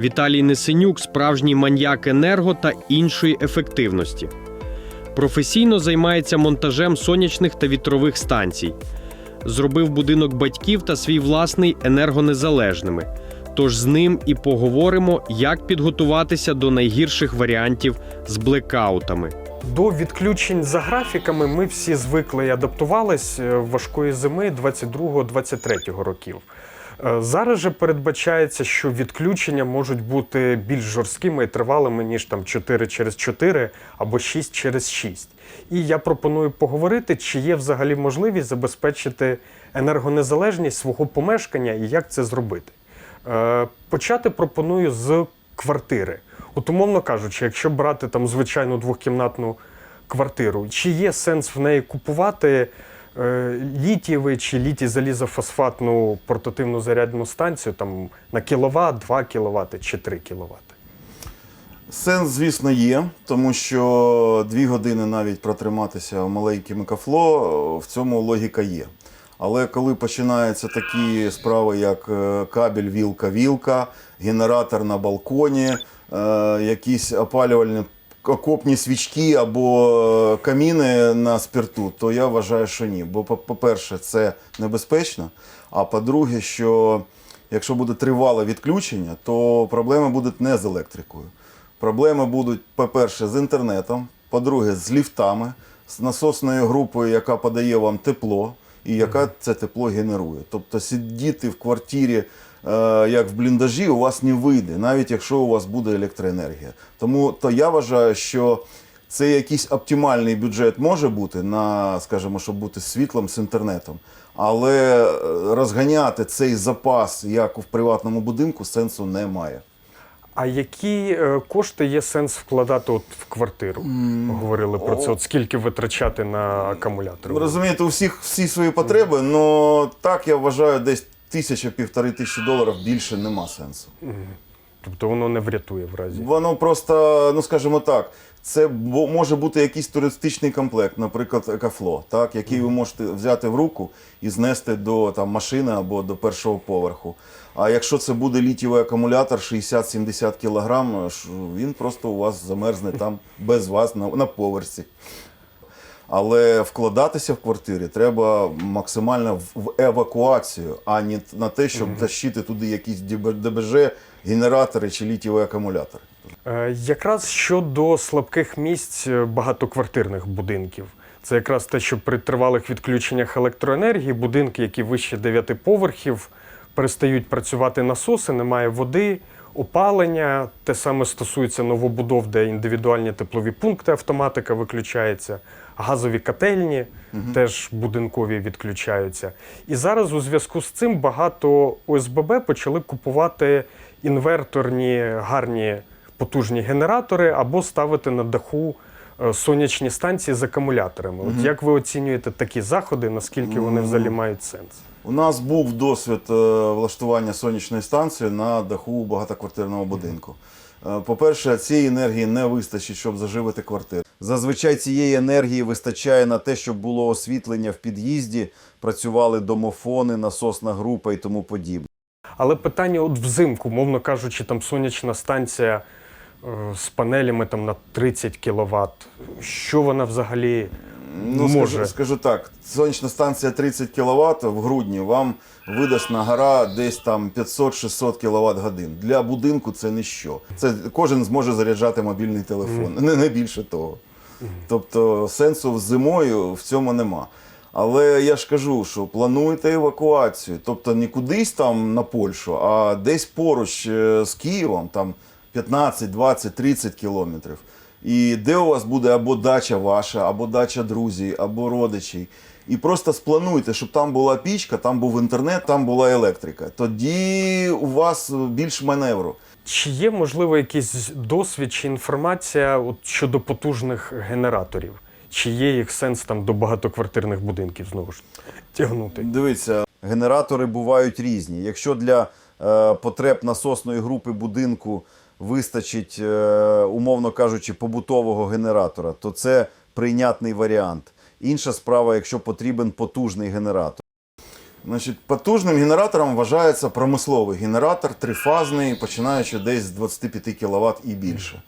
Віталій Несенюк справжній маньяк енерго та іншої ефективності. Професійно займається монтажем сонячних та вітрових станцій. Зробив будинок батьків та свій власний енергонезалежними. Тож з ним і поговоримо, як підготуватися до найгірших варіантів з блекаутами. До відключень за графіками ми всі звикли і адаптувались е, важкої зими 22-23 років. Е, Зараз же передбачається, що відключення можуть бути більш жорсткими і тривалими, ніж там 4 через 4 або 6 через 6. І я пропоную поговорити, чи є взагалі можливість забезпечити енергонезалежність свого помешкання і як це зробити. Е, Почати пропоную з квартири. От умовно кажучи, якщо брати там звичайну двохкімнатну квартиру, чи є сенс в неї купувати е, літієвий чи літій залізофосфатну портативну зарядну станцію там на кіловат, 2 кВт чи 3 кВт? Сенс, звісно, є, тому що дві години навіть протриматися в маленькому кафло, в цьому логіка є. Але коли починаються такі справи, як е, кабель, вілка, вілка, генератор на балконі, е, якісь опалювальні окопні свічки або каміни на спирту, то я вважаю, що ні. Бо, по- по-перше, це небезпечно. А по-друге, що якщо буде тривале відключення, то проблеми будуть не з електрикою. Проблеми будуть, по-перше, з інтернетом, по-друге, з ліфтами, з насосною групою, яка подає вам тепло і яка це тепло генерує. Тобто сидіти в квартирі, е, як в бліндажі, у вас не вийде, навіть якщо у вас буде електроенергія. Тому то я вважаю, що це якийсь оптимальний бюджет може бути на, скажімо, щоб бути світлом, з інтернетом. Але е, розганяти цей запас, як у приватному будинку, сенсу немає. А які е, кошти є сенс вкладати от в квартиру? Говорили про це. От скільки витрачати на акумулятори? Ви розумієте, у всіх всі свої потреби, але так я вважаю, десь тисяча-півтори тисячі доларів більше нема сенсу. Тобто воно не врятує в разі. Воно просто, ну скажімо так, це може бути якийсь туристичний комплект, наприклад, екафло, так, який ви можете взяти в руку і знести до там, машини або до першого поверху. А якщо це буде літієвий акумулятор 60-70 кг, він просто у вас замерзне там без вас на, на поверсі. Але вкладатися в квартирі треба максимально в- евакуацію, а не на те, щоб тащити туди якісь ДБ- ДБЖ, генератори чи літієві акумулятори. Е, Якраз щодо слабких місць е, багатоквартирних будинків. Це якраз те, що при тривалих відключеннях електроенергії будинки, які вище 9 поверхів, перестають працювати насоси, немає води, опалення. Те саме стосується новобудов, де індивідуальні теплові пункти, автоматика виключається, газові котельні теж будинкові відключаються. І зараз у зв'язку з цим багато ОСББ почали купувати інверторні гарні потужні генератори або ставити на даху е, сонячні станції з акумуляторами. От як ви оцінюєте такі заходи, наскільки вони взагалі мають сенс? У нас був досвід е, влаштування сонячної станції на даху багатоквартирного будинку. Е, По-перше, цієї енергії не вистачить, щоб заживити квартиру. Зазвичай цієї енергії вистачає на те, щоб було освітлення в під'їзді, працювали домофони, насосна група і тому подібне. Але питання, от взимку, мовно кажучи, там сонячна станція е, з панелями там на 30 кВт. Що вона взагалі Ну, може? скажу, скажу так, сонячна станція 30 кВт в грудні вам видасть на гора десь там 500-600 кВт годин. Для будинку це ніщо. Це кожен зможе заряджати мобільний телефон, не, не більше того. Тобто сенсу зимою в цьому нема. Але я ж кажу, що плануйте евакуацію. Тобто не кудись там на Польщу, а десь поруч е, з Києвом, там 15, 20, 30 кілометрів. І де у вас буде або дача ваша, або дача друзів, або родичів. І просто сплануйте, щоб там була пічка, там був інтернет, там була електрика. Тоді у вас більш маневру. Чи є, можливо, якийсь досвід чи інформація от, щодо потужних генераторів? Чи є їх сенс там до багатоквартирних будинків знову ж тягнути? Дивіться, генератори бувають різні. Якщо для е, потреб насосної групи будинку вистачить, е, умовно кажучи, побутового генератора, то це прийнятний варіант. Інша справа, якщо потрібен потужний генератор. Значить, потужним генератором вважається промисловий генератор, трифазний, починаючи десь з 25 кВт і більше.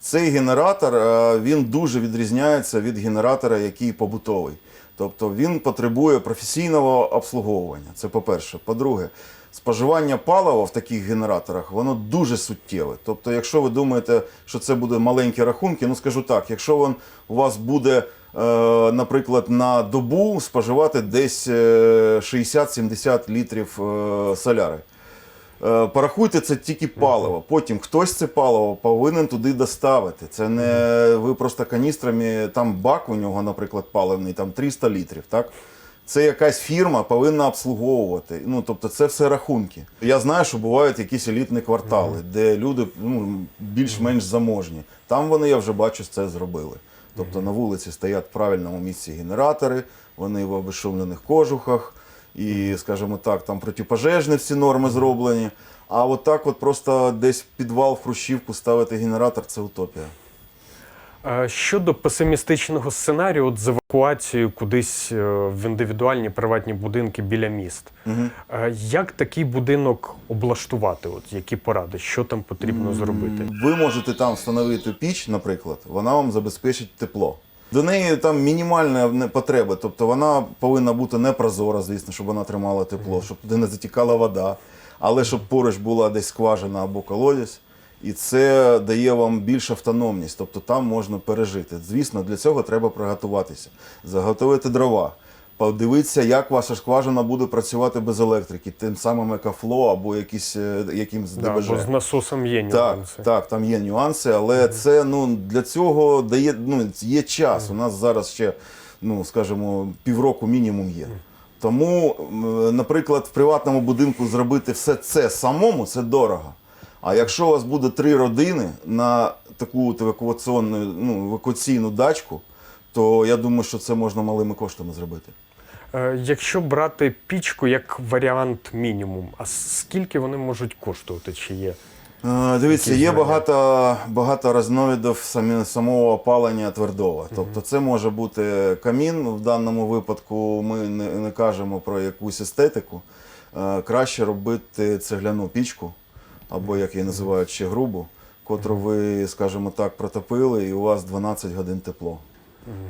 Цей генератор е, він дуже відрізняється від генератора, який побутовий. Тобто він потребує професійного обслуговування. Це по-перше. По-друге, споживання палива в таких генераторах воно дуже суттєве. Тобто, якщо ви думаєте, що це буде маленькі рахунки, ну скажу так, якщо він у вас буде, е, наприклад, на добу споживати десь е, 60-70 літрів е, соляри. Е, Порахуйте це тільки паливо. Потім хтось це паливо повинен туди доставити. Це не ви просто каністрами, там бак у нього, наприклад, паливний, там 300 літрів. Так? Це якась фірма повинна обслуговувати. Ну, тобто це все рахунки. Я знаю, що бувають якісь елітні квартали, де люди ну, більш-менш заможні. Там вони, я вже бачу, це зробили. Тобто на вулиці стоять в правильному місці генератори, вони в обезшумлених кожухах, і, скажімо так, там протипожежні всі норми зроблені. А от так от просто десь в підвал в Хрущівку ставити генератор це утопія. Щодо песимістичного сценарію, от з евакуацією кудись е, в індивідуальні приватні будинки біля міст. Е, Як такий будинок облаштувати? От які поради? Що там потрібно зробити? Ви можете там встановити піч, наприклад, вона вам забезпечить тепло. До неї там мінімальна потреба, тобто вона повинна бути не прозора, звісно, щоб вона тримала тепло, щоб туди не затікала вода, але щоб поруч була десь скважина або колодязь. І це дає вам більш автономність, тобто там можна пережити. Звісно, для цього треба приготуватися, заготовити дрова, подивитися, як ваша скважина буде працювати без електрики, тим самим екофло або якісь, е, якимсь Да, ДБЖ. бо з насосом є Так, нюанси. так, там є нюанси, але це ну для цього дає ну є час. У нас зараз ще, ну скажімо, півроку мінімум є. Тому, наприклад, в приватному будинку зробити все це самому це дорого. А якщо у вас буде три родини на таку евакуаційну, ну, евакуаційну дачку, то я думаю, що це можна малими коштами зробити. Е, Якщо брати пічку як варіант мінімум, а скільки вони можуть коштувати? Чи є? Е, Дивіться, є багато, багато різновидів самого опалення твердого. Тобто це може бути камін. В даному випадку ми не, не кажемо про якусь естетику. Е, Краще робити цегляну пічку, або як її називають ще грубу, котру ви, скажімо так, протопили, і у вас 12 годин тепло.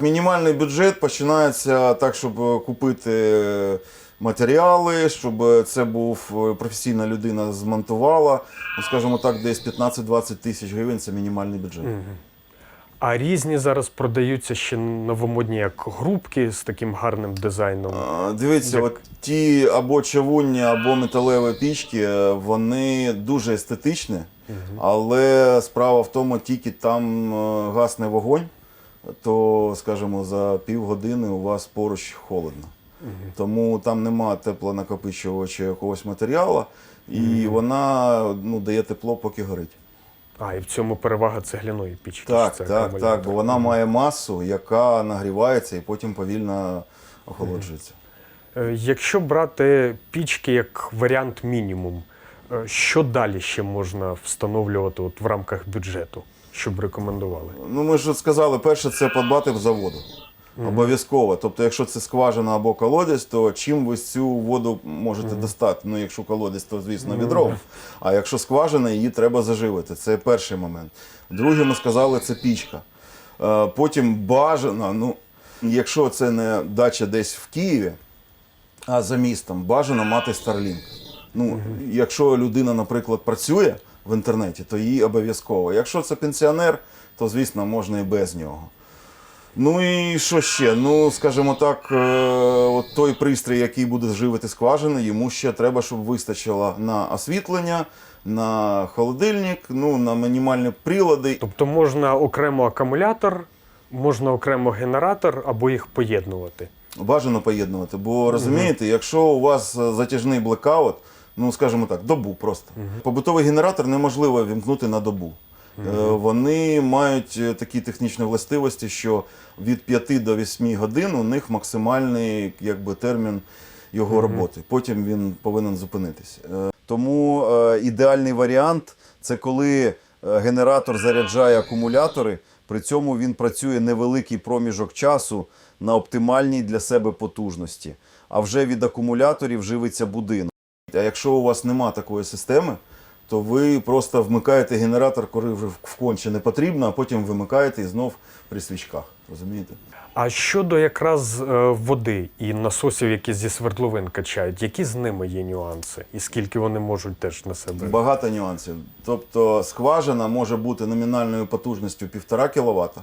Мінімальний бюджет починається так, щоб е, купити е, матеріали, щоб це був е, професійна людина змонтувала. Ну, скажімо так, десь 15-20 тисяч гривень це мінімальний бюджет. А різні зараз продаються ще новомодні як грубки з таким гарним дизайном. А, Дивіться, Як- от ті або чавунні, або металеві пічки, е, вони дуже естетичні, але справа в тому, тільки там е, гасне вогонь, то, скажімо, за півгодини у вас поруч холодно. Тому там нема теплонакопичувача якогось матеріалу, і вона ну, дає тепло, поки горить. А, і в цьому перевага цегляної пічки. Так, це так, так, бо вона має масу, яка нагрівається і потім повільно охолоджується. Е, Якщо брати пічки як варіант мінімум, е, що далі ще можна встановлювати от в рамках бюджету, щоб рекомендували? Ну, ми ж сказали, перше це подбати за воду. Обов'язково. Тобто, якщо це скважина або колодязь, то чим ви цю воду можете достати? Ну, якщо колодязь, то звісно відром. А якщо скважина, її треба заживити. Це перший момент. Другий, ми сказали, це пічка. Е, Потім бажано, ну, якщо це не дача десь в Києві, а за містом бажано мати Starlink. Ну, якщо людина, наприклад, працює в інтернеті, то їй обов'язково. Якщо це пенсіонер, то звісно можна і без нього. Ну і що ще? Ну, скажімо так, е, от той пристрій, який буде живити скважини, йому ще треба, щоб вистачило на освітлення, на холодильник, ну, на мінімальні прилади. Тобто можна окремо акумулятор, можна окремо генератор або їх поєднувати. Бажано поєднувати, бо розумієте, якщо у вас затяжний блекаут, ну скажімо так, добу просто. Побутовий генератор неможливо вімкнути на добу. Е, Вони мають е, такі технічні властивості, що від 5 до 8 годин у них максимальний якби, термін його роботи. Потім він повинен зупинитися. Е, Тому ідеальний варіант це коли генератор заряджає акумулятори При цьому він працює невеликий проміжок часу на оптимальній для себе потужності. А вже від акумуляторів живиться будинок. А якщо у вас нема такої системи, то ви просто вмикаєте генератор, коли вже в конче не потрібно, а потім вимикаєте і знов при свічках. Розумієте? А щодо якраз е, води і насосів, які зі свердловин качають, які з ними є нюанси? І скільки вони можуть теж на себе? Багато нюансів. Тобто скважина може бути номінальною потужністю 1,5 кВт,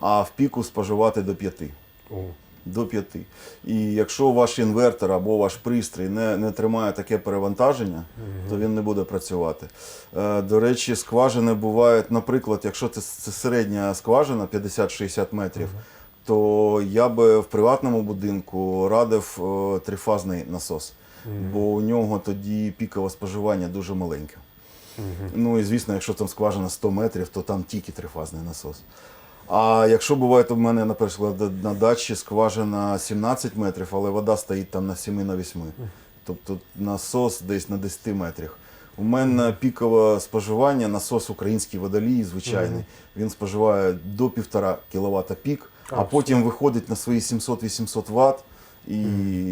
а в піку споживати до 5. О. До 5. І якщо ваш інвертор або ваш пристрій не, не тримає таке перевантаження, то він не буде працювати. Е, до речі, скважини бувають, наприклад, якщо це, це середня скважина 50-60 метрів, то я би в приватному будинку радив е, трифазний насос, бо у нього тоді пікове споживання дуже маленьке. Ну і звісно, якщо там скважина 100 метрів, то там тільки трифазний насос. А якщо буває, то в мене, наприклад, на дачі скважина 17 метрів, але вода стоїть там на 7 на 8. Тобто насос десь на 10 метрах. У мене пікове споживання, насос український водолій, звичайний. Він споживає до 1,5 кВт пік, а А, потім виходить на свої 700-800 Вт. І,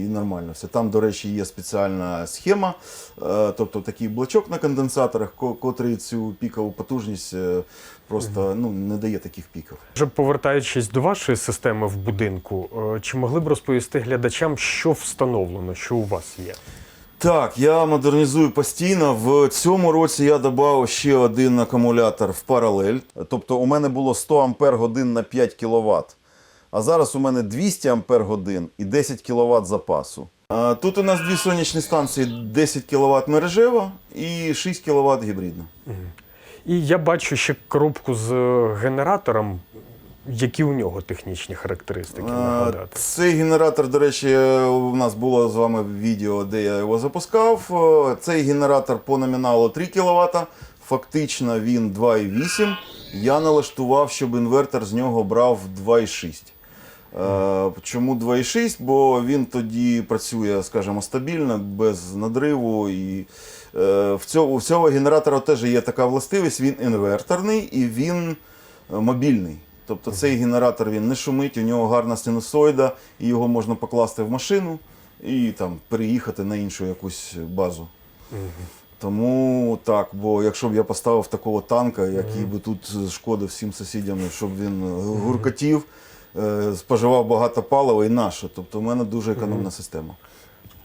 і нормально все. Там, до речі, є спеціальна схема, е, тобто такий блочок на конденсаторах, котрий цю пікову потужність е, просто ну, не дає таких піків. Вже повертаючись до вашої системи в будинку, е, чи могли б розповісти глядачам, що встановлено, що у вас є? Так, я модернізую постійно. В цьому році я додав ще один акумулятор в паралель. Тобто у мене було 100 ампер годин на 5 кВт. А зараз у мене 200 ампер годин і 10 кВт запасу. Тут у нас дві сонячні станції 10 кВт мережева і 6 кВт гібридна. І я бачу ще коробку з е, генератором. Які у нього технічні характеристики Е, нагадати? Цей генератор, до речі, у нас було з вами відео, де я його запускав. Е, Цей генератор по номіналу 3 кВт, фактично він 2,8. Я налаштував, щоб інвертор з нього брав 2,6. Е, Чому 2,6? Бо він тоді працює, скажімо, стабільно, без надриву. І е, в цього, у цього генератора теж є така властивість, він інверторний і він е, мобільний. Тобто цей генератор він не шумить, у нього гарна синусоїда, і його можна покласти в машину і там переїхати на іншу якусь базу. Тому так, бо якщо б я поставив такого танка, який би тут шкодив всім сусідям, щоб він гуркотів, споживав багато палива і наше. Тобто у мене дуже економна система.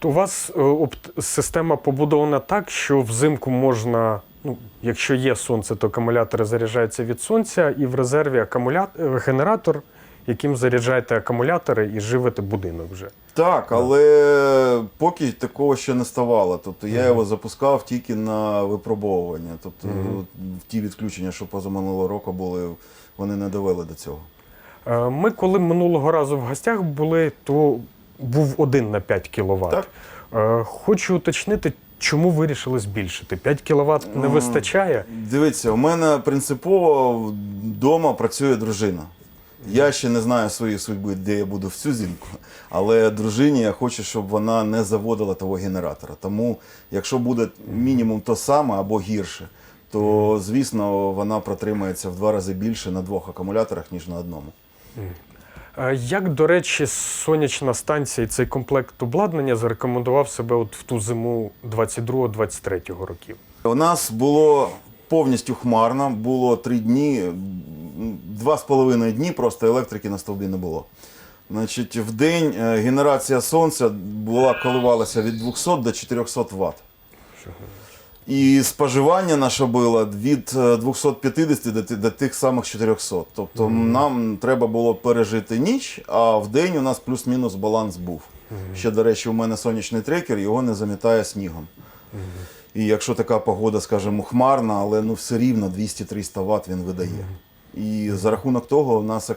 У вас е, система побудована так, що взимку можна, ну, якщо є сонце, то акумулятори заряджаються від сонця, і в резерві акумулятор, генератор, яким заряджаєте акумулятори і живите будинок вже. Так, але поки такого ще не ставало. Тобто я його запускав тільки на випробовування. Тобто от ті відключення, що позаминулого року були, вони не довели до цього. Е, Ми, коли минулого разу в гостях були, то був один на 5 квт. Так. Хочу уточнити, чому вирішили збільшити? 5 кВт не вистачає? Дивіться, у мене принципово вдома працює дружина. Я ще не знаю своєї судьби, де я буду всю зимку, але дружині я хочу, щоб вона не заводила того генератора. Тому, якщо буде мінімум то саме або гірше, то звісно вона протримається в два рази більше на двох акумуляторах, ніж на одному. Е, Як, до речі, сонячна станція і цей комплект обладнання зарекомендував себе от в ту зиму 22-23 років? У нас було повністю хмарно, було три дні, два з половиною дні, просто електрики на стовбі не було. Значить, в день е, генерація сонця була коливалася від 200 до 400 Вт. І споживання наше було від е, 250 до, до тих самих 400. Тобто нам треба було пережити ніч, а в день у нас плюс-мінус баланс був. Ще, до речі, у мене сонячний трекер, його не замітає снігом. І якщо така погода, скажімо, хмарна, але ну все рівно 200-300 Вт він видає. І за рахунок того у нас е,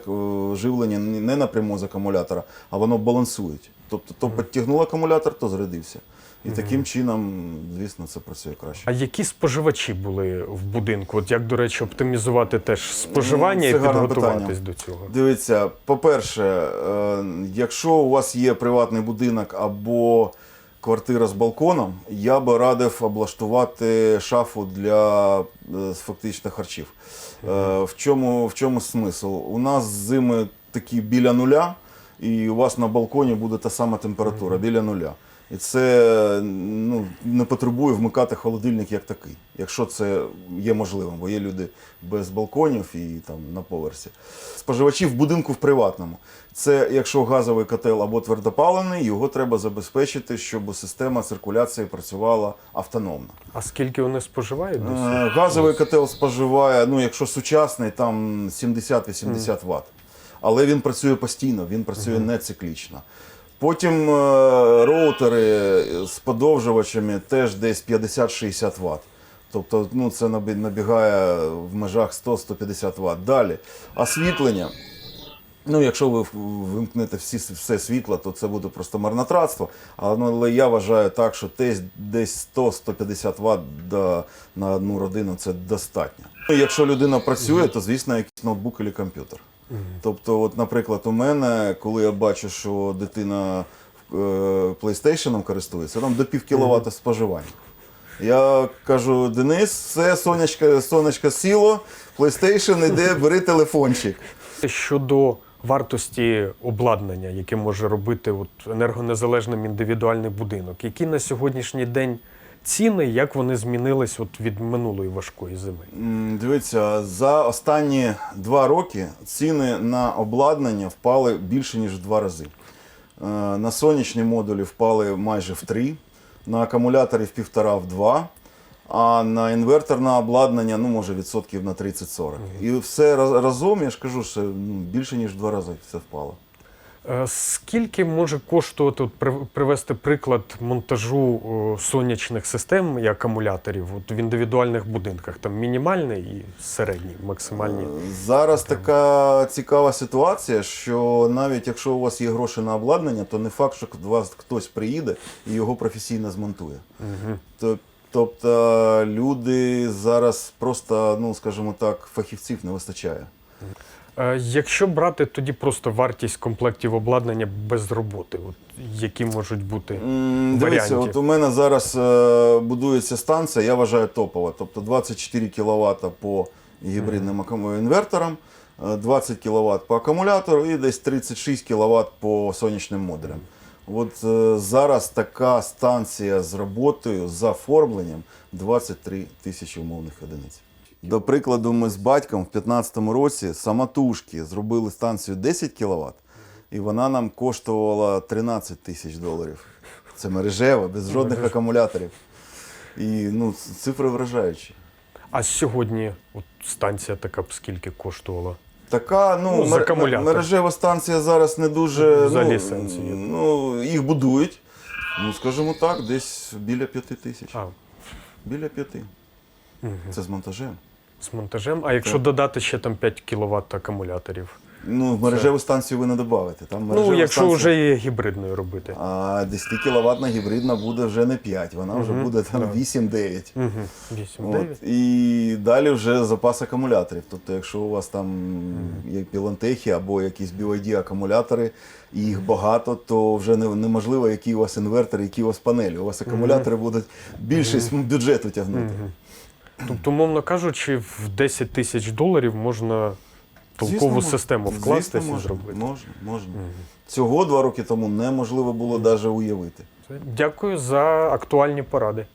живлення не напряму з акумулятора, а воно балансує. Тобто то підтягнув акумулятор, то зарядився. І таким чином, звісно, це працює краще. А які споживачі були в будинку? От як, до речі, оптимізувати теж споживання Ну, і підготуватись питання. до цього? Дивіться, по-перше, е, якщо у вас є приватний будинок або квартира з балконом, я би радив облаштувати шафу для е, фактично харчів. Е, В чому, в чому смисл? У нас зими такі біля нуля, і у вас на балконі буде та сама температура біля нуля. І це ну, не потребує вмикати холодильник як такий, якщо це є можливим, бо є люди без балконів і там на поверсі. Споживачі в будинку в приватному. Це якщо газовий котел або твердопаливний, його треба забезпечити, щоб система циркуляції працювала автономно. А скільки вони споживають? Е, Газовий котел споживає, ну якщо сучасний, там 70-80 Вт. Але він працює постійно, він працює не циклічно. Потім е, роутери з подовжувачами теж десь 50-60 Вт. Тобто ну, це набігає в межах 100-150 Вт. Далі освітлення. Ну, якщо ви вимкнете всі, все світло, то це буде просто марнотратство. Але, ну, але я вважаю так, що десь, десь 100-150 Вт до, на одну родину це достатньо. Ну, Якщо людина працює, то звісно якийсь ноутбук або комп'ютер. Тобто, от, наприклад, у мене, коли я бачу, що дитина е, PlayStation користується, там до пів кіловата споживання. Я кажу, Денис, все, сонечко, сонечко сіло, PlayStation іде, бери телефончик. Щодо вартості обладнання, яке може робити от енергонезалежним індивідуальний будинок, які на сьогоднішній день ціни, як вони змінились от від минулої важкої зими? Дивіться, за останні два роки ціни на обладнання впали більше ніж в два рази. Е, На сонячні модулі впали майже в три, на акумуляторі в півтора в два, а на інверторне обладнання, ну може відсотків на 30-40. І все разом, я ж кажу, що ну, більше ніж в два рази все впало. Е, Скільки може коштувати от, привести приклад монтажу сонячних систем і акумуляторів от, в індивідуальних будинках? Там мінімальний і середній, максимальні. Зараз така цікава ситуація, що навіть якщо у вас є гроші на обладнання, то не факт, що до вас хтось приїде і його професійно змонтує. То- Тобто люди зараз просто, ну скажімо так, фахівців не вистачає. Е, Якщо брати тоді просто вартість комплектів обладнання без роботи, от, які можуть бути М, Дивіться, от у мене зараз е, будується станція, я вважаю топова. Тобто 24 кВт по гібридним інверторам, е, 20 кВт по акумулятору і десь 36 кВт по сонячним модулям. От е, зараз така станція з роботою, з оформленням 23 тисячі умовних одиниць. До прикладу, ми з батьком в 2015 році самотужки зробили станцію 10 кВт, і вона нам коштувала 13 тисяч доларів. Це мережева, без жодних акумуляторів. І ну, цифри вражаючі. А сьогодні от станція така б скільки коштувала? Така, ну, Ну, мер- мережева станція зараз не дуже. За ну. Ну, їх будують. Ну, скажімо так, десь біля п'яти тисяч. А, Біля п'яти. Це з монтажем. З монтажем. А якщо Так. додати ще там 5 кВт акумуляторів? Ну, в мережеву станцію ви не додавите. Там Ну, якщо станція- вже є гібридною робити. А 10 кіловатна гібридна буде вже не 5, вона вже буде там 8-9. Угу. 8-9. От. І далі вже запас акумуляторів. Тобто, якщо у вас там є пілантехи або якісь BYD акумулятори, і їх багато, то вже не- неможливо, який у вас інвертор, які у вас панелі. У вас акумулятори будуть більшість бюджету тягнути. Тобто, умовно кажучи, в 10 тисяч доларів можна толкову Звісно, систему вкластися і зробити. Можна, можна. Цього два роки тому неможливо було навіть уявити. Дякую за актуальні поради.